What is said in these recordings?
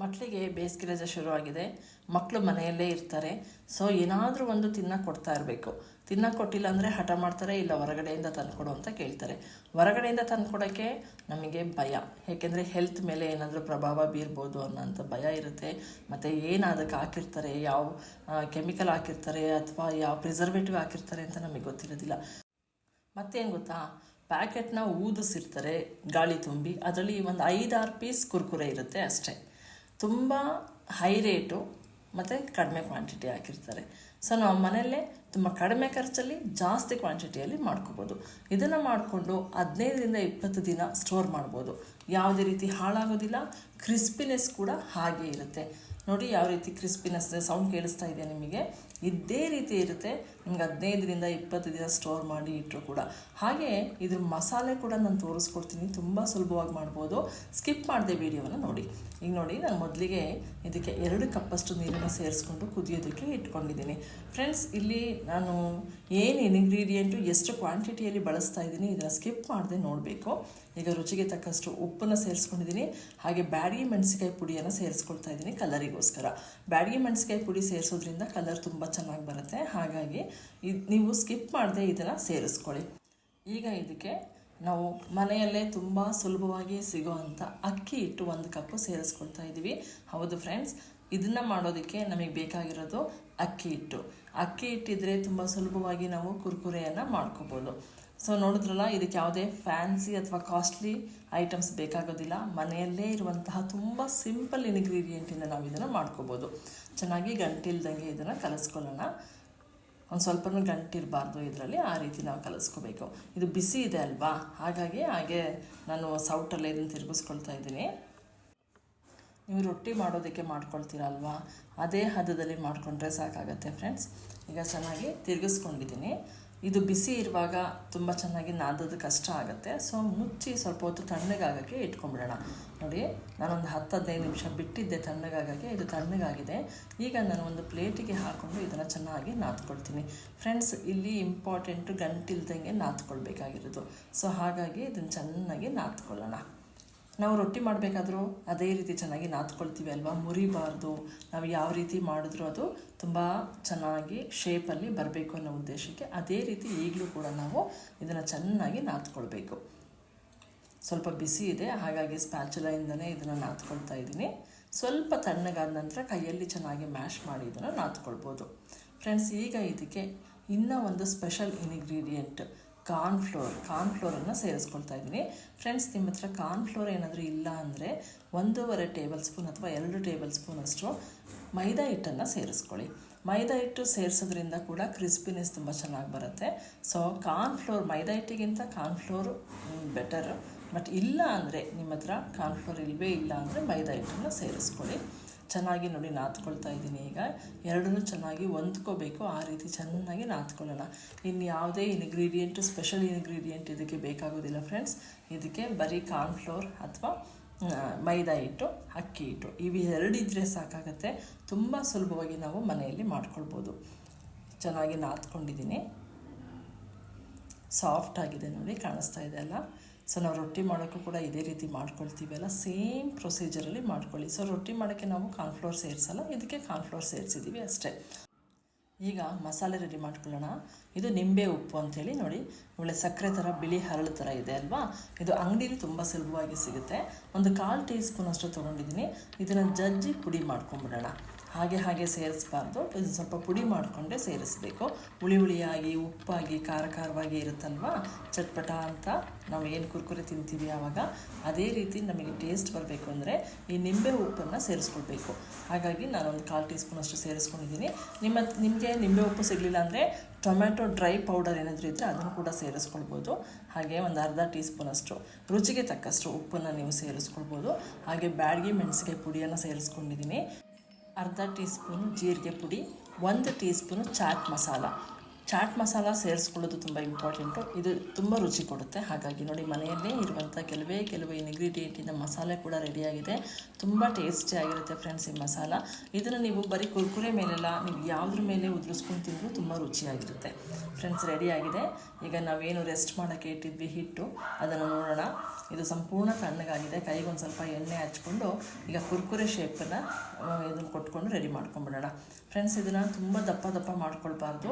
ಮಕ್ಕಳಿಗೆ ಬೇಸಿಗೆ ರಜೆ ಶುರುವಾಗಿದೆ. ಮಕ್ಕಳು ಮನೆಯಲ್ಲೇ ಇರ್ತಾರೆ. ಸೊ ಏನಾದರೂ ಒಂದು ತಿನ್ನಕ್ಕೆ ಕೊಡ್ತಾ ಇರಬೇಕು. ತಿನ್ನ ಕೊಟ್ಟಿಲ್ಲ ಅಂದರೆ ಹಠ ಮಾಡ್ತಾರೆ, ಇಲ್ಲ ಹೊರಗಡೆಯಿಂದ ತಂದುಕೊಡು ಅಂತ ಕೇಳ್ತಾರೆ. ಹೊರಗಡೆಯಿಂದ ತಂದುಕೊಡೋಕ್ಕೆ ನಮಗೆ ಭಯ. ಏಕೆಂದರೆ ಹೆಲ್ತ್ ಮೇಲೆ ಏನಾದರೂ ಪ್ರಭಾವ ಬೀರ್ಬೋದು ಅನ್ನೋಂಥ ಭಯ ಇರುತ್ತೆ. ಮತ್ತು ಏನು ಅದಕ್ಕೆ ಹಾಕಿರ್ತಾರೆ, ಯಾವ ಕೆಮಿಕಲ್ ಹಾಕಿರ್ತಾರೆ ಅಥವಾ ಯಾವ ಪ್ರಿಸರ್ವೇಟಿವ್ ಹಾಕಿರ್ತಾರೆ ಅಂತ ನಮಗೆ ಗೊತ್ತಿರೋದಿಲ್ಲ. ಮತ್ತೇನು ಗೊತ್ತಾ? ಪ್ಯಾಕೆಟ್ನ ಊದಿಸಿರ್ತಾರೆ, ಗಾಳಿ ತುಂಬಿ. ಅದರಲ್ಲಿ ಒಂದು ಐದಾರು ಪೀಸ್ ಕುರ್ಕುರೆ ಇರುತ್ತೆ ಅಷ್ಟೇ. ತುಂಬ ಹೈ ರೇಟು ಮತ್ತು ಕಡಿಮೆ ಕ್ವಾಂಟಿಟಿ ಹಾಕಿರ್ತಾರೆ. ಸೊ ನಾವು ಮನೆಯಲ್ಲೇ ತುಂಬ ಕಡಿಮೆ ಖರ್ಚಲ್ಲಿ ಜಾಸ್ತಿ ಕ್ವಾಂಟಿಟಿಯಲ್ಲಿ ಮಾಡ್ಕೋಬೋದು. ಇದನ್ನು ಮಾಡಿಕೊಂಡು ಹದಿನೈದರಿಂದ ಇಪ್ಪತ್ತು ದಿನ ಸ್ಟೋರ್ ಮಾಡ್ಬೋದು. ಯಾವುದೇ ರೀತಿ ಹಾಳಾಗೋದಿಲ್ಲ ಕ್ರಿಸ್ಪಿನೆಸ್ ಕೂಡ ಹಾಗೆ ಇರುತ್ತೆ. ನೋಡಿ ಯಾವ ರೀತಿ ಕ್ರಿಸ್ಪಿನೆಸ್ ಸೌಂಡ್ ಕೇಳಿಸ್ತಾ ಇದೆ ನಿಮಗೆ. ಇದೇ ರೀತಿ ಇರುತ್ತೆ. ನಿಮ್ಗೆ ಹದಿನೈದರಿಂದ ಇಪ್ಪತ್ತು ದಿನ ಸ್ಟೋರ್ ಮಾಡಿ ಇಟ್ಟರು ಕೂಡ. ಹಾಗೆ ಇದ್ರ ಮಸಾಲೆ ಕೂಡ ನಾನು ತೋರಿಸ್ಕೊಡ್ತೀನಿ. ತುಂಬ ಸುಲಭವಾಗಿ ಮಾಡ್ಬೋದು. ಸ್ಕಿಪ್ ಮಾಡಿದೆ ವಿಡಿಯೋವನ್ನು ನೋಡಿ. ಈಗ ನೋಡಿ, ನಾನು ಮೊದಲಿಗೆ ಇದಕ್ಕೆ ಎರಡು ಕಪ್ಪಷ್ಟು ನೀರನ್ನು ಸೇರಿಸ್ಕೊಂಡು ಕುದಿಯೋದಕ್ಕೆ ಇಟ್ಕೊಂಡಿದ್ದೀನಿ. ಫ್ರೆಂಡ್ಸ್ ಇಲ್ಲಿ ನಾನು ಏನು ಇಂಗ್ರೀಡಿಯೆಂಟು ಎಷ್ಟು ಕ್ವಾಂಟಿಟಿಯಲ್ಲಿ ಬಳಸ್ತಾ ಇದ್ದೀನಿ, ಇದನ್ನು ಸ್ಕಿಪ್ ಮಾಡದೆ ನೋಡಬೇಕು. ಈಗ ರುಚಿಗೆ ತಕ್ಕಷ್ಟು ಉಪ್ಪನ್ನು ಸೇರಿಸ್ಕೊಂಡಿದ್ದೀನಿ. ಹಾಗೆ ಬ್ಯಾಡಿ ಮೆಣಸಿಕಾಯಿ ಪುಡಿಯನ್ನು ಸೇರಿಸ್ಕೊಳ್ತಾ ಇದ್ದೀನಿ ಕಲರಿಗೋಸ್ಕರ ಬ್ಯಾಡಗಿ ಮೆಣಸಿಕಾಯಿ ಪುಡಿ ಸೇರಿಸೋದ್ರಿಂದ ಕಲರ್ ತುಂಬ ಚೆನ್ನಾಗಿ ಬರುತ್ತೆ. ಹಾಗಾಗಿ ಇದು ನೀವು ಸ್ಕಿಪ್ ಮಾಡದೆ ಇದನ್ನು ಸೇರಿಸ್ಕೊಳ್ಳಿ. ಈಗ ಇದಕ್ಕೆ ನಾವು ಮನೆಯಲ್ಲೇ ತುಂಬ ಸುಲಭವಾಗಿ ಸಿಗೋವಂಥ ಅಕ್ಕಿ ಹಿಟ್ಟು ಒಂದು ಕಪ್ಪು ಸೇರಿಸ್ಕೊಳ್ತಾ ಇದ್ದೀವಿ ಹೌದು ಫ್ರೆಂಡ್ಸ್ ಇದನ್ನು ಮಾಡೋದಕ್ಕೆ ನಮಗೆ ಬೇಕಾಗಿರೋದು ಅಕ್ಕಿ ಹಿಟ್ಟು. ಅಕ್ಕಿ ಹಿಟ್ಟಿದ್ರೆ ತುಂಬ ಸುಲಭವಾಗಿ ನಾವು ಕುರ್ಕುರೆಯನ್ನು ಮಾಡ್ಕೋಬೋದು. ಸೊ ನೋಡಿದ್ರಲ್ಲ, ಇದಕ್ಕೆ ಯಾವುದೇ ಫ್ಯಾನ್ಸಿ ಅಥವಾ ಕಾಸ್ಟ್ಲಿ ಐಟಮ್ಸ್ ಬೇಕಾಗೋದಿಲ್ಲ. ಮನೆಯಲ್ಲೇ ಇರುವಂತಹ ತುಂಬ ಸಿಂಪಲ್ ಇಂಗ್ರೀಡಿಯೆಂಟಿಂದ ನಾವು ಇದನ್ನು ಮಾಡ್ಕೋಬೋದು. ಚೆನ್ನಾಗಿ ಗಂಟಿಲ್ದಂಗೆ ಇದನ್ನು ಕಲಿಸ್ಕೊಳ್ಳೋಣ. ಒಂದು ಸ್ವಲ್ಪನೂ ಗಂಟಿರಬಾರ್ದು ಇದರಲ್ಲಿ, ಆ ರೀತಿ ನಾವು ಕಲಿಸ್ಕೋಬೇಕು. ಇದು ಬಿಸಿ ಇದೆ ಅಲ್ವಾ? ಹಾಗಾಗಿ ಹಾಗೆ ನಾನು ಸೌಟಲ್ಲೇ ಇದನ್ನು ತಿರುಗಿಸ್ಕೊಳ್ತಾ ಇದ್ದೀನಿ. ನೀವು ರೊಟ್ಟಿ ಮಾಡೋದಕ್ಕೆ ಮಾಡ್ಕೊಳ್ತೀರ ಅಲ್ವಾ? ಅದೇ ಹದದಲ್ಲಿ ಮಾಡಿಕೊಂಡ್ರೆ ಸಾಕಾಗತ್ತೆ ಫ್ರೆಂಡ್ಸ್ ಈಗ ಚೆನ್ನಾಗಿ ತಿರುಗಿಸ್ಕೊಂಡಿದ್ದೀನಿ. ಇದು ಬಿಸಿ ಇರುವಾಗ ತುಂಬ ಚೆನ್ನಾಗಿ ನಾದೋದು ಕಷ್ಟ ಆಗುತ್ತೆ. ಸೊ ಮುಚ್ಚಿ ಸ್ವಲ್ಪ ಹೊತ್ತು ತಣ್ಣಗಾಗೋಕ್ಕೆ ಇಟ್ಕೊಂಡ್ಬಿಡೋಣ. ನೋಡಿ, ನಾನೊಂದು ಹತ್ತು ಹದಿನೈದು ನಿಮಿಷ ಬಿಟ್ಟಿದ್ದೆ ತಣ್ಣಗಾಗೋಕ್ಕೆ, ಇದು ತಣ್ಣಗಾಗಿದೆ. ಈಗ ನಾನು ಒಂದು ಪ್ಲೇಟಿಗೆ ಹಾಕ್ಕೊಂಡು ಇದನ್ನು ಚೆನ್ನಾಗಿ ನಾದ್ಕೊಳ್ತೀನಿ ಫ್ರೆಂಡ್ಸ್ ಇಲ್ಲಿ ಇಂಪಾರ್ಟೆಂಟು ಗಂಟಿಲ್ದಂಗೆ ನಾದ್ಕೊಳ್ಬೇಕಾಗಿರೋದು. ಸೊ ಹಾಗಾಗಿ ಇದನ್ನು ಚೆನ್ನಾಗಿ ನಾದ್ಕೊಳ್ಳೋಣ. ನಾವು ರೊಟ್ಟಿ ಮಾಡಬೇಕಾದ್ರೂ ಅದೇ ರೀತಿ ಚೆನ್ನಾಗಿ ನಾದ್ಕೊಳ್ತೀವಿ ಅಲ್ವಾ? ಮುರಿಬಾರ್ದು. ನಾವು ಯಾವ ರೀತಿ ಮಾಡಿದ್ರೂ ಅದು ತುಂಬ ಚೆನ್ನಾಗಿ ಶೇಪಲ್ಲಿ ಬರಬೇಕು ಅನ್ನೋ ಉದ್ದೇಶಕ್ಕೆ ಅದೇ ರೀತಿ ಈಗಲೂ ಕೂಡ ನಾವು ಇದನ್ನು ಚೆನ್ನಾಗಿ ನಾದ್ಕೊಳ್ಬೇಕು. ಸ್ವಲ್ಪ ಬಿಸಿ ಇದೆ, ಹಾಗಾಗಿ ಸ್ಪ್ಯಾಚುಲಾಯಿಂದನೇ ಇದನ್ನು ನಾದ್ಕೊಳ್ತಾ ಇದ್ದೀನಿ. ಸ್ವಲ್ಪ ತಣ್ಣಗಾದ ನಂತರ ಕೈಯಲ್ಲಿ ಚೆನ್ನಾಗಿ ಮ್ಯಾಶ್ ಮಾಡಿ ಇದನ್ನು ನಾದ್ಕೊಳ್ಬೋದು. ಫ್ರೆಂಡ್ಸ್ ಈಗ ಇದಕ್ಕೆ ಇನ್ನೂ ಒಂದು ಸ್ಪೆಷಲ್ ಇನ್ಗ್ರೀಡಿಯೆಂಟ್ ಕಾರ್ನ್ಫ್ಲೋರ್ ಕಾರ್ನ್ಫ್ಲೋರನ್ನು ಸೇರಿಸ್ಕೊಳ್ತಾ ಇದ್ದೀನಿ ಫ್ರೆಂಡ್ಸ್ ನಿಮ್ಮ ಹತ್ರ ಕಾರ್ನ್ಫ್ಲೋರ್ ಏನಾದರೂ ಇಲ್ಲ ಅಂದರೆ ಒಂದೂವರೆ ಟೇಬಲ್ ಸ್ಪೂನ್ ಅಥವಾ ಎರಡು ಟೇಬಲ್ ಸ್ಪೂನ್ ಅಷ್ಟು ಮೈದಾ ಹಿಟ್ಟನ್ನು ಸೇರಿಸ್ಕೊಳ್ಳಿ. ಮೈದಾ ಹಿಟ್ಟು ಸೇರಿಸೋದ್ರಿಂದ ಕೂಡ ಕ್ರಿಸ್ಪಿನೆಸ್ ತುಂಬ ಚೆನ್ನಾಗಿ ಬರುತ್ತೆ. ಸೊ ಕಾರ್ನ್ಫ್ಲೋರ್ ಮೈದಾ ಹಿಟ್ಟಿಗಿಂತ ಕಾರ್ನ್ಫ್ಲೋರು ಬೆಟರ್ ಬಟ್ ಇಲ್ಲ ಅಂದರೆ ನಿಮ್ಮ ಹತ್ರ ಕಾರ್ನ್ಫ್ಲೋರ್ ಇಲ್ಲವೇ ಇಲ್ಲ ಅಂದರೆ ಮೈದಾ ಹಿಟ್ಟನ್ನು ಸೇರಿಸ್ಕೊಳ್ಳಿ. ಚೆನ್ನಾಗಿ ನೋಡಿ ನಾದ್ಕೊಳ್ತಾ ಇದ್ದೀನಿ ಈಗ. ಎರಡನ್ನೂ ಚೆನ್ನಾಗಿ ಹೊಂದ್ಕೋಬೇಕು. ಆ ರೀತಿ ಚೆನ್ನಾಗಿ ನಾದ್ಕೊಳ್ಳೋಣ ಇನ್ನು ಯಾವುದೇ ಇನ್ಗ್ರೀಡಿಯೆಂಟು ಸ್ಪೆಷಲ್ ಇನ್ಗ್ರೀಡಿಯೆಂಟ್ ಇದಕ್ಕೆ ಬೇಕಾಗೋದಿಲ್ಲ ಫ್ರೆಂಡ್ಸ್ ಇದಕ್ಕೆ ಬರೀ ಕಾರ್ನ್ಫ್ಲೋರ್ ಅಥವಾ ಮೈದಾ ಹಿಟ್ಟು, ಅಕ್ಕಿ ಹಿಟ್ಟು ಇವು ಎರಡಿದ್ರೆ ಸಾಕಾಗತ್ತೆ. ತುಂಬ ಸುಲಭವಾಗಿ ನಾವು ಮನೆಯಲ್ಲಿ ಮಾಡ್ಕೊಳ್ಬೋದು. ಚೆನ್ನಾಗಿ ನಾದ್ಕೊಂಡಿದ್ದೀನಿ ಸಾಫ್ಟ್ ಆಗಿದೆ ನೋಡಿ, ಕಾಣಿಸ್ತಾ ಇದೆ ಅಲ್ಲ? ಸೊ ನಾವು ರೊಟ್ಟಿ ಮಾಡೋಕ್ಕೂ ಕೂಡ ಇದೇ ರೀತಿ ಮಾಡ್ಕೊಳ್ತೀವಲ್ಲ ಸೇಮ್ ಪ್ರೊಸೀಜರಲ್ಲಿ ಮಾಡ್ಕೊಳ್ಳಿ. ಸೊ ರೊಟ್ಟಿ ಮಾಡೋಕ್ಕೆ ನಾವು ಕಾರ್ನ್ಫ್ಲೋರ್ ಸೇರಿಸಲ್ಲ, ಇದಕ್ಕೆ ಕಾರ್ನ್ಫ್ಲೋರ್ ಸೇರಿಸಿದ್ದೀವಿ ಅಷ್ಟೇ. ಈಗ ಮಸಾಲೆ ರೆಡಿ ಮಾಡ್ಕೊಳ್ಳೋಣ. ಇದು ನಿಂಬೆ ಉಪ್ಪು ಅಂಥೇಳಿ ನೋಡಿ, ಒಳ್ಳೆ ಸಕ್ಕರೆ ಥರ, ಬಿಳಿ ಹರಳು ಥರ ಇದೆ ಅಲ್ವಾ? ಇದು ಅಂಗಡೀಲಿ ತುಂಬ ಸುಲಭವಾಗಿ ಸಿಗುತ್ತೆ. ಒಂದು ಕಾಲು ಟೀ ಸ್ಪೂನ್ ಅಷ್ಟು ತೊಗೊಂಡಿದ್ದೀನಿ. ಇದನ್ನು ಜಜ್ಜಿ ಪುಡಿ ಮಾಡ್ಕೊಂಬಿಡೋಣ. ಹಾಗೆ ಹಾಗೆ ಸೇರಿಸ್ಬಾರ್ದು. ಇದು ಸ್ವಲ್ಪ ಪುಡಿ ಮಾಡಿಕೊಂಡೇ ಸೇರಿಸಬೇಕು. ಹುಳಿ ಹುಳಿಯಾಗಿ, ಉಪ್ಪಾಗಿ, ಖಾರ ಖಾರವಾಗಿ ಇರುತ್ತಲ್ವಾ? ಚಟ್ಪಟ ಅಂತ ನಾವು ಏನು ಕುರ್ಕುರೆ ತಿಂತೀವಿ ಆವಾಗ ಅದೇ ರೀತಿ ನಮಗೆ ಟೇಸ್ಟ್ ಬರಬೇಕು ಅಂದರೆ ಈ ನಿಂಬೆ ಉಪ್ಪನ್ನು ಸೇರಿಸ್ಕೊಳ್ಬೇಕು. ಹಾಗಾಗಿ ನಾನೊಂದು ಕಾಲು ಟೀ ಸ್ಪೂನ್ ಅಷ್ಟು ಸೇರಿಸ್ಕೊಂಡಿದ್ದೀನಿ. ನಿಮ್ಮ ನಿಮಗೆ ನಿಂಬೆ ಉಪ್ಪು ಸಿಗಲಿಲ್ಲ ಅಂದರೆ ಟೊಮ್ಯಾಟೊ ಡ್ರೈ ಪೌಡರ್ ಏನಾದರೂ ಇದ್ದರೆ ಅದನ್ನು ಕೂಡ ಸೇರಿಸ್ಕೊಳ್ಬೋದು. ಹಾಗೆ ಒಂದು ಅರ್ಧ ಟೀ ಸ್ಪೂನಷ್ಟು ರುಚಿಗೆ ತಕ್ಕಷ್ಟು ಉಪ್ಪನ್ನು ನೀವು ಸೇರಿಸ್ಕೊಳ್ಬೋದು. ಹಾಗೆ ಬ್ಯಾಡಗಿ ಮೆಣಸಿಗೆ ಪುಡಿಯನ್ನು ಸೇರಿಸ್ಕೊಂಡಿದ್ದೀನಿ. ಅರ್ಧ ಟೀ ಸ್ಪೂನ್ ಜೀರಿಗೆ ಪುಡಿ ಒಂದು ಟೀ ಸ್ಪೂನು ಚಾಟ್ ಮಸಾಲ. ಚಾಟ್ ಮಸಾಲ ಸೇರಿಸ್ಕೊಳ್ಳೋದು ತುಂಬ ಇಂಪಾರ್ಟೆಂಟು ಇದು ತುಂಬ ರುಚಿ ಕೊಡುತ್ತೆ. ಹಾಗಾಗಿ ನೋಡಿ ಮನೆಯಲ್ಲೇ ಇರುವಂಥ ಕೆಲವೇ ಕೆಲವು ಇಂಗ್ರೀಡಿಯೆಂಟಿಂದ ಮಸಾಲೆ ಕೂಡ ರೆಡಿಯಾಗಿದೆ ತುಂಬ ಟೇಸ್ಟಿ ಆಗಿರುತ್ತೆ ಫ್ರೆಂಡ್ಸ್ ಈ ಮಸಾಲ. ಇದನ್ನು ನೀವು ಬರೀ ಕುರ್ಕುರೆ ಮೇಲೆಲ್ಲ ನೀವು ಯಾವುದ್ರ ಮೇಲೆ ಉದುರಿಸ್ಕೊಂಡು ತಿಂದರೂ ತುಂಬ ರುಚಿಯಾಗಿರುತ್ತೆ. ಫ್ರೆಂಡ್ಸ್ ರೆಡಿಯಾಗಿದೆ ಈಗ ನಾವೇನು ರೆಸ್ಟ್ ಮಾಡೋಕ್ಕೆ ಇಟ್ಟಿದ್ವಿ ಹಿಟ್ಟು, ಅದನ್ನು ನೋಡೋಣ. ಇದು ಸಂಪೂರ್ಣ ತಣ್ಣಗಾಗಿದೆ. ಕೈಗೆ ಒಂದು ಸ್ವಲ್ಪ ಎಣ್ಣೆ ಹಚ್ಕೊಂಡು ಈಗ ಕುರ್ಕುರೆ ಶೇಪನ್ನು ಇದನ್ನು ಕೊಟ್ಕೊಂಡು ರೆಡಿ ಮಾಡ್ಕೊಂಬಿಡೋಣ ಫ್ರೆಂಡ್ಸ್ ಇದನ್ನು ತುಂಬ ದಪ್ಪ ದಪ್ಪ ಮಾಡ್ಕೊಳ್ಬಾರ್ದು.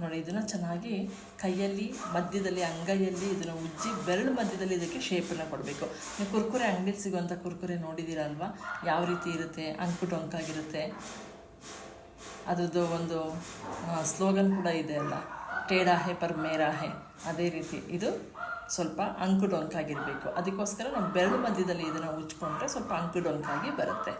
ನೋಡಿ, ಇದನ್ನು ಚೆನ್ನಾಗಿ ಕೈಯಲ್ಲಿ, ಮಧ್ಯದಲ್ಲಿ, ಅಂಗೈಯಲ್ಲಿ ಇದನ್ನು ಉಜ್ಜಿ ಬೆರಳು ಮಧ್ಯದಲ್ಲಿ ಇದಕ್ಕೆ ಶೇಪನ್ನು ಕೊಡಬೇಕು. ನೀವು ಕುರ್ಕುರೆ ಅಂಗಡಿಲಿ ಸಿಗುವಂಥ ಕುರ್ಕುರೆ ನೋಡಿದ್ದೀರಲ್ವಾ ಯಾವ ರೀತಿ ಇರುತ್ತೆ? ಅಂಕು ಡೊಂಕಾಗಿರುತ್ತೆ ಅದರದ್ದು ಒಂದು ಸ್ಲೋಗನ್ ಕೂಡ ಇದೆ ಅಲ್ಲ. ಟೇಡಾ ಹೆ ಪರ್ ಮೇರಾ ಹೆ ಅದೇ ರೀತಿ ಇದು ಸ್ವಲ್ಪ ಅಂಕು ಡೊಂಕಾಗಿರಬೇಕು ಅದಕ್ಕೋಸ್ಕರ ನಾವು ಬೆರಳು ಮಧ್ಯದಲ್ಲಿ ಇದನ್ನು ಉಜ್ಕೊಂಡ್ರೆ ಸ್ವಲ್ಪ ಅಂಕು ಡೊಂಕಾಗಿ ಬರುತ್ತೆ.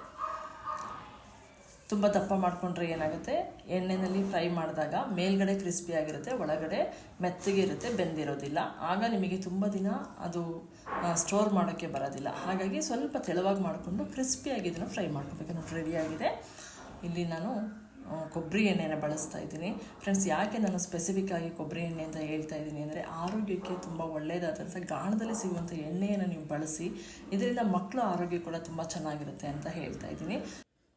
ತುಂಬ ದಪ್ಪ ಮಾಡಿಕೊಂಡ್ರೆ ಏನಾಗುತ್ತೆ? ಎಣ್ಣೆಯಲ್ಲಿ ಫ್ರೈ ಮಾಡಿದಾಗ ಮೇಲ್ಗಡೆ ಕ್ರಿಸ್ಪಿ ಆಗಿರುತ್ತೆ, ಒಳಗಡೆ ಮೆತ್ತಗೆ ಇರುತ್ತೆ, ಬೆಂದಿರೋದಿಲ್ಲ. ಆಗ ನಿಮಗೆ ತುಂಬ ದಿನ ಅದು ಸ್ಟೋರ್ ಮಾಡೋಕ್ಕೆ ಬರೋದಿಲ್ಲ. ಹಾಗಾಗಿ ಸ್ವಲ್ಪ ತೆಳುವಾಗಿ ಮಾಡಿಕೊಂಡು ಕ್ರಿಸ್ಪಿಯಾಗಿ ಇದನ್ನು ಫ್ರೈ ಮಾಡ್ಕೋಬೇಕು. ನೋಡಿ ರೆಡಿಯಾಗಿದೆ ಇಲ್ಲಿ ನಾನು ಕೊಬ್ಬರಿ ಎಣ್ಣೆನ ಬಳಸ್ತಾ ಇದ್ದೀನಿ. ಫ್ರೆಂಡ್ಸ್, ಯಾಕೆ ನಾನು ಸ್ಪೆಸಿಫಿಕ್ ಆಗಿ ಕೊಬ್ಬರಿ ಎಣ್ಣೆ ಅಂತ ಹೇಳ್ತಾ ಇದ್ದೀನಿ ಅಂದರೆ ಆರೋಗ್ಯಕ್ಕೆ ತುಂಬ ಒಳ್ಳೆಯದಾದಂಥ ಗಾಣದಲ್ಲಿ ಸಿಗುವಂಥ ಎಣ್ಣೆಯನ್ನು ನೀವು ಬಳಸಿ, ಇದರಿಂದ ಮಕ್ಕಳ ಆರೋಗ್ಯ ಕೂಡ ತುಂಬ ಚೆನ್ನಾಗಿರುತ್ತೆ ಅಂತ ಹೇಳ್ತಾ ಇದ್ದೀನಿ.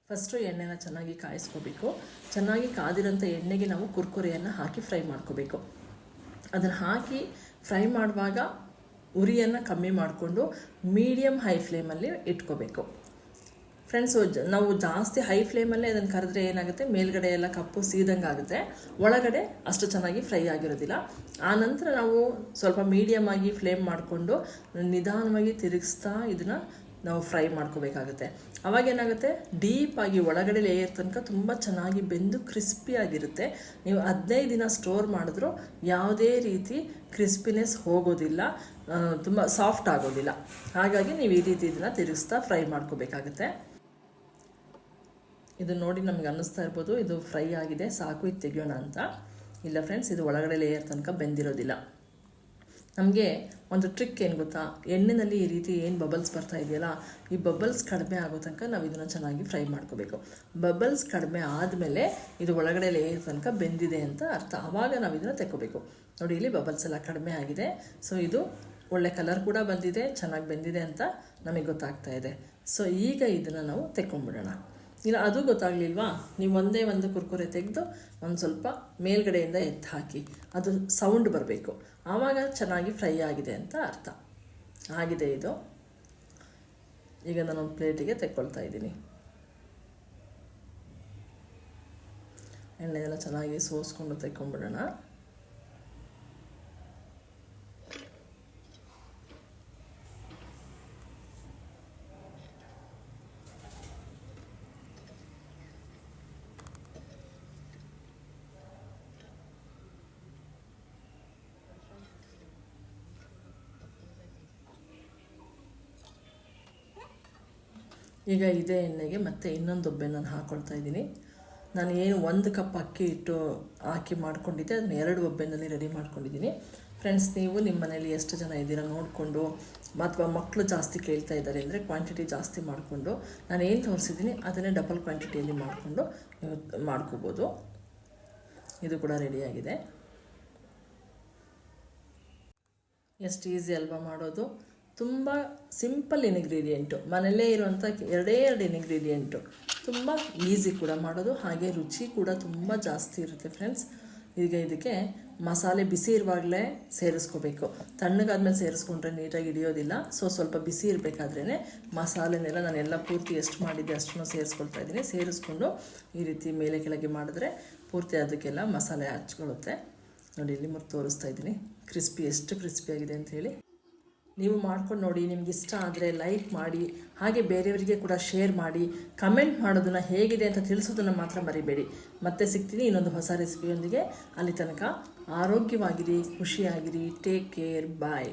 ಫಸ್ಟು ಎಣ್ಣೆನ ಚೆನ್ನಾಗಿ ಕಾಯಿಸ್ಕೋಬೇಕು. ಚೆನ್ನಾಗಿ ಕಾದಿರೋಂಥ ಎಣ್ಣೆಗೆ ನಾವು ಕುರ್ಕುರೆಯನ್ನು ಹಾಕಿ ಫ್ರೈ ಮಾಡ್ಕೋಬೇಕು. ಅದನ್ನು ಹಾಕಿ ಫ್ರೈ ಮಾಡುವಾಗ ಉರಿಯನ್ನು ಕಮ್ಮಿ ಮಾಡಿಕೊಂಡು ಮೀಡಿಯಮ್ ಹೈ ಫ್ಲೇಮಲ್ಲಿ ಇಟ್ಕೋಬೇಕು. ಫ್ರೆಂಡ್ಸು ನಾವು ಜಾಸ್ತಿ ಹೈ ಫ್ಲೇಮಲ್ಲೇ ಅದನ್ನು ಕರೆದ್ರೆ ಏನಾಗುತ್ತೆ? ಮೇಲ್ಗಡೆ ಎಲ್ಲ ಕಪ್ಪು ಸೀದಂಗೆ ಆಗುತ್ತೆ ಒಳಗಡೆ ಅಷ್ಟು ಚೆನ್ನಾಗಿ ಫ್ರೈ ಆಗಿರೋದಿಲ್ಲ. ಆ ನಂತರ ನಾವು ಸ್ವಲ್ಪ ಮೀಡಿಯಮ್ ಆಗಿ ಫ್ಲೇಮ್ ಮಾಡಿಕೊಂಡು ನಿಧಾನವಾಗಿ ತಿರುಗಿಸ್ತಾ ಇದನ್ನು ನಾವು ಫ್ರೈ ಮಾಡ್ಕೋಬೇಕಾಗುತ್ತೆ. ಅವಾಗ ಏನಾಗುತ್ತೆ? ಡೀಪಾಗಿ ಒಳಗಡೆ ಲೇಯರ್ ತನಕ ತುಂಬ ಚೆನ್ನಾಗಿ ಬೆಂದು ಕ್ರಿಸ್ಪಿಯಾಗಿರುತ್ತೆ ನೀವು ಹದಿನೈದು ದಿನ ಸ್ಟೋರ್ ಮಾಡಿದ್ರೂ ಯಾವುದೇ ರೀತಿ ಕ್ರಿಸ್ಪಿನೆಸ್ ಹೋಗೋದಿಲ್ಲ. ತುಂಬ ಸಾಫ್ಟ್ ಆಗೋದಿಲ್ಲ. ಹಾಗಾಗಿ ನೀವು ಈ ರೀತಿ ಇದನ್ನು ತಿರುಗಿಸ್ತಾ ಫ್ರೈ ಮಾಡ್ಕೋಬೇಕಾಗುತ್ತೆ. ಇದು ನೋಡಿ ನಮಗೆ ಅನ್ನಿಸ್ತಾ ಇರ್ಬೋದು. ಇದು ಫ್ರೈ ಆಗಿದೆ. ಸಾಕು, ಇದು ತೆಗಿಯೋಣ ಅಂತ. ಇಲ್ಲ ಫ್ರೆಂಡ್ಸ್ ಇದು ಒಳಗಡೆ ಲೇಯರ್ ತನಕ ಬೆಂದಿರೋದಿಲ್ಲ. ನಮಗೆ ಒಂದು ಟ್ರಿಕ್ ಏನು ಗೊತ್ತಾ? ಎಣ್ಣೆಯಲ್ಲಿ ಈ ರೀತಿ ಏನು ಬಬಲ್ಸ್ ಬರ್ತಾ ಇದೆಯಲ್ಲ, ಈ ಬಬಲ್ಸ್ ಕಡಿಮೆ ಆಗೋ ತನಕ ನಾವು ಇದನ್ನು ಚೆನ್ನಾಗಿ ಫ್ರೈ ಮಾಡ್ಕೋಬೇಕು. ಬಬಲ್ಸ್ ಕಡಿಮೆ ಆದಮೇಲೆ ಇದು ಒಳಗಡೆ ಲೇಯರ್ ತನಕ ಬೆಂದಿದೆ ಅಂತ ಅರ್ಥ. ಆವಾಗ ನಾವು ಇದನ್ನು ತೆಕ್ಕೋಬೇಕು. ನೋಡಿ, ಇಲ್ಲಿ ಬಬಲ್ಸ್ ಎಲ್ಲ ಕಡಿಮೆ ಆಗಿದೆ. ಸೊ ಇದು ಒಳ್ಳೆ ಕಲರ್ ಕೂಡ ಬಂದಿದೆ, ಚೆನ್ನಾಗಿ ಬೆಂದಿದೆ ಅಂತ ನಮಗೆ ಗೊತ್ತಾಗ್ತಾ ಇದೆ. ಸೊ ಈಗ ಇದನ್ನು ನಾವು ತೆಕ್ಕೊಂಬಿಡೋಣ. ಇಲ್ಲ ಅದು ಗೊತ್ತಾಗಲಿಲ್ವಾ? ನೀವು ಒಂದೇ ಒಂದು ಕುರ್ಕುರೆ ತೆಗೆದು ಒಂದು ಸ್ವಲ್ಪ ಮೇಲ್ಗಡೆಯಿಂದ ಎತ್ತು ಹಾಕಿ, ಅದು ಸೌಂಡ್ ಬರಬೇಕು. ಆವಾಗ ಚೆನ್ನಾಗಿ ಫ್ರೈ ಆಗಿದೆ ಅಂತ ಅರ್ಥ. ಆಗಿದೆ ಇದು. ಈಗ ನಾನು ಒಂದು ಪ್ಲೇಟಿಗೆ ತೆಕ್ಕೊಳ್ತಾ ಇದ್ದೀನಿ. ಎಣ್ಣೆಯೆಲ್ಲ ಚೆನ್ನಾಗಿ ಸೋಸ್ಕೊಂಡು ತೆಕ್ಕೊಂಬಿಡೋಣ ಈಗ ಇದೇ ಎಣ್ಣೆಗೆ, ಮತ್ತೆ ಇನ್ನೊಂದು ಒಬ್ಬೆ ನಾನು ಹಾಕ್ಕೊಳ್ತಾ ಇದ್ದೀನಿ. ನಾನು ಏನು ಒಂದು ಕಪ್ ಅಕ್ಕಿ ಇಟ್ಟು ಹಾಕಿ ಮಾಡ್ಕೊಂಡಿದ್ದೆ, ಅದನ್ನ ಎರಡು ಒಬ್ಬೆನಲ್ಲಿ ರೆಡಿ ಮಾಡ್ಕೊಂಡಿದ್ದೀನಿ. ಫ್ರೆಂಡ್ಸ್ ನೀವು ನಿಮ್ಮ ಮನೇಲಿ ಎಷ್ಟು ಜನ ಇದ್ದೀರಾ ನೋಡಿಕೊಂಡು, ಅಥವಾ ಮಕ್ಕಳು ಜಾಸ್ತಿ ಕೇಳ್ತಾ ಇದ್ದಾರೆ ಅಂದರೆ ಕ್ವಾಂಟಿಟಿ ಜಾಸ್ತಿ ಮಾಡಿಕೊಂಡು, ನಾನು ಏನು ತೋರಿಸಿದ್ದೀನಿ ಅದನ್ನೇ ಡಬಲ್ ಕ್ವಾಂಟಿಟಿಯಲ್ಲಿ ಮಾಡಿಕೊಂಡು ನೀವು ಮಾಡ್ಕೋಬೋದು. ಇದು ಕೂಡ ರೆಡಿಯಾಗಿದೆ ಎಷ್ಟು ಈಸಿ ಅಲ್ವಾ ಮಾಡೋದು? ತುಂಬ ಸಿಂಪಲ್ ಇನ್ಗ್ರೀಡಿಯೆಂಟು ಮನೆಯಲ್ಲೇ ಇರುವಂಥ ಎರಡೇ ಎರಡು ಇನ್ಗ್ರೀಡಿಯೆಂಟು ತುಂಬ ಈಸಿ ಕೂಡ ಮಾಡೋದು, ಹಾಗೆ ರುಚಿ ಕೂಡ ತುಂಬ ಜಾಸ್ತಿ ಇರುತ್ತೆ ಫ್ರೆಂಡ್ಸ್ ಈಗ ಇದಕ್ಕೆ ಮಸಾಲೆ ಬಿಸಿ ಇರುವಾಗಲೇ ಸೇರಿಸ್ಕೋಬೇಕು. ತಣ್ಣಗಾದ್ಮೇಲೆ ಸೇರಿಸ್ಕೊಂಡ್ರೆ ನೀಟಾಗಿ ಹಿಡಿಯೋದಿಲ್ಲ. ಸೊ ಸ್ವಲ್ಪ ಬಿಸಿ ಇರಬೇಕಾದ್ರೇ ಮಸಾಲೆನೆಲ್ಲ ನಾನೆಲ್ಲ ಪೂರ್ತಿ ಎಷ್ಟು ಮಾಡಿದ್ದೆ ಅಷ್ಟನ್ನು ಸೇರಿಸ್ಕೊಳ್ತಾ ಇದ್ದೀನಿ. ಸೇರಿಸ್ಕೊಂಡು ಈ ರೀತಿ ಮೇಲೆ ಕೆಳಗೆ ಮಾಡಿದ್ರೆ ಪೂರ್ತಿ ಅದಕ್ಕೆಲ್ಲ ಮಸಾಲೆ ಹಚ್ಕೊಳ್ಳುತ್ತೆ. ನೋಡಿ, ಇಲ್ಲಿ ಮತ್ತೆ ತೋರಿಸ್ತಾ ಇದ್ದೀನಿ. ಕ್ರಿಸ್ಪಿ, ಎಷ್ಟು ಕ್ರಿಸ್ಪಿ ಆಗಿದೆ ಅಂತ ಹೇಳಿ. ನೀವು ಮಾಡ್ಕೊಂಡು ನೋಡಿ, ನಿಮ್ಗೆ ಇಷ್ಟ ಆದರೆ ಲೈಕ್ ಮಾಡಿ, ಹಾಗೆ ಬೇರೆಯವರಿಗೆ ಕೂಡ ಶೇರ್ ಮಾಡಿ ಕಮೆಂಟ್ ಮಾಡೋದನ್ನು ಹೇಗಿದೆ ಅಂತ ತಿಳಿಸೋದನ್ನು ಮಾತ್ರ ಮರಿಬೇಡಿ. ಮತ್ತೆ ಸಿಗ್ತೀನಿ ಇನ್ನೊಂದು ಹೊಸ ರೆಸಿಪಿಯೊಂದಿಗೆ ಅಲ್ಲಿ ತನಕ ಆರೋಗ್ಯವಾಗಿರಿ, ಖುಷಿಯಾಗಿರಿ ಟೇಕ್ ಕೇರ್ ಬಾಯ್